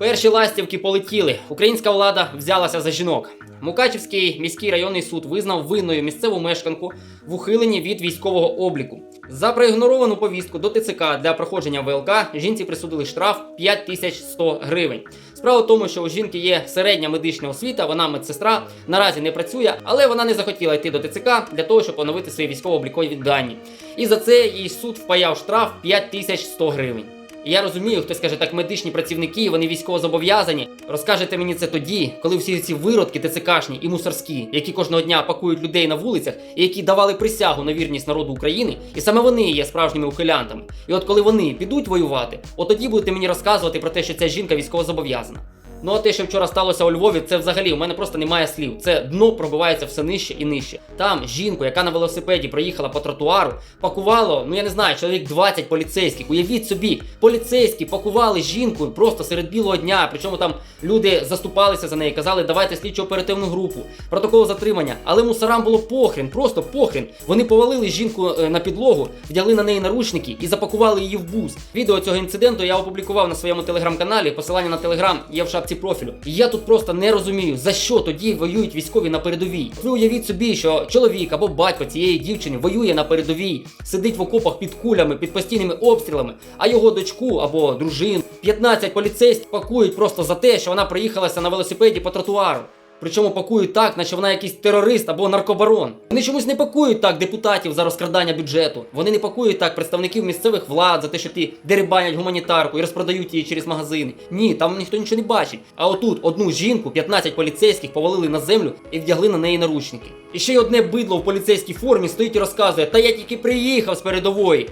Перші ластівки полетіли. Українська влада взялася за жінок. Мукачівський міський районний суд визнав винною місцеву мешканку в ухиленні від військового обліку. За проігноровану повістку до ТЦК для проходження ВЛК жінці присудили штраф 5100 гривень. Справа в тому, що у жінки є середня медична освіта, вона медсестра, наразі не працює, але вона не захотіла йти до ТЦК для того, щоб оновити свої військово-облікові дані. І за це їй суд впаяв штраф 5100 гривень. І я розумію, хтось каже, так медичні працівники, вони військово зобов'язані. Розкажете мені це тоді, коли всі ці виродки ТЦКшні і мусорські, які кожного дня пакують людей на вулицях і які давали присягу на вірність народу України, і саме вони є справжніми ухилянтами. І от коли вони підуть воювати, от тоді будете мені розказувати про те, що ця жінка військово зобов'язана. Ну а те, що вчора сталося у Львові, це взагалі у мене просто немає слів. Це дно пробивається все нижче і нижче. Там жінку, яка на велосипеді проїхала по тротуару, пакувало, ну я не знаю, чоловік 20 поліцейських. Уявіть собі, поліцейські пакували жінку просто серед білого дня. Причому там люди заступалися за неї, казали, давайте слідчо оперативну групу, протокол затримання. Але мусорам було похрін, просто похрін. Вони повалили жінку е, на підлогу, вдягли на неї наручники і запакували її в бус. Відео цього інциденту я опублікував на своєму телеграм-каналі. Посилання на телеграм є в шапці профілю. І я тут просто не розумію, за що тоді воюють військові на передовій. Ви уявіть собі, що чоловік або батько цієї дівчини воює на передовій, сидить в окопах під кулями, під постійними обстрілами, а його дочку або дружину 15 поліцейських пакують просто за те, що вона проїхалася на велосипеді по тротуару. Причому пакують так, наче вона якийсь терорист або наркобарон. Вони чомусь не пакують так депутатів за розкрадання бюджету. Вони не пакують так представників місцевих влад за те, що ті дерибанять гуманітарку і розпродають її через магазини. Ні, там ніхто нічого не бачить. А отут одну жінку, 15 поліцейських повалили на землю і вдягли на неї наручники. І ще й одне бидло в поліцейській формі стоїть і розказує: Та я тільки приїхав з передової.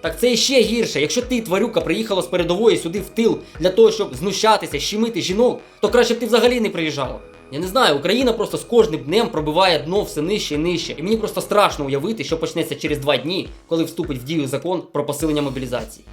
Так це іще гірше. Якщо ти, тварюка, приїхала з передової сюди в тил для того, щоб знущатися, щемити жінок, то краще б ти взагалі не приїжджала. Я не знаю, Україна просто з кожним днем пробиває дно все нижче і нижче. І мені просто страшно уявити, що почнеться через два дні, коли вступить в дію закон про посилення мобілізації.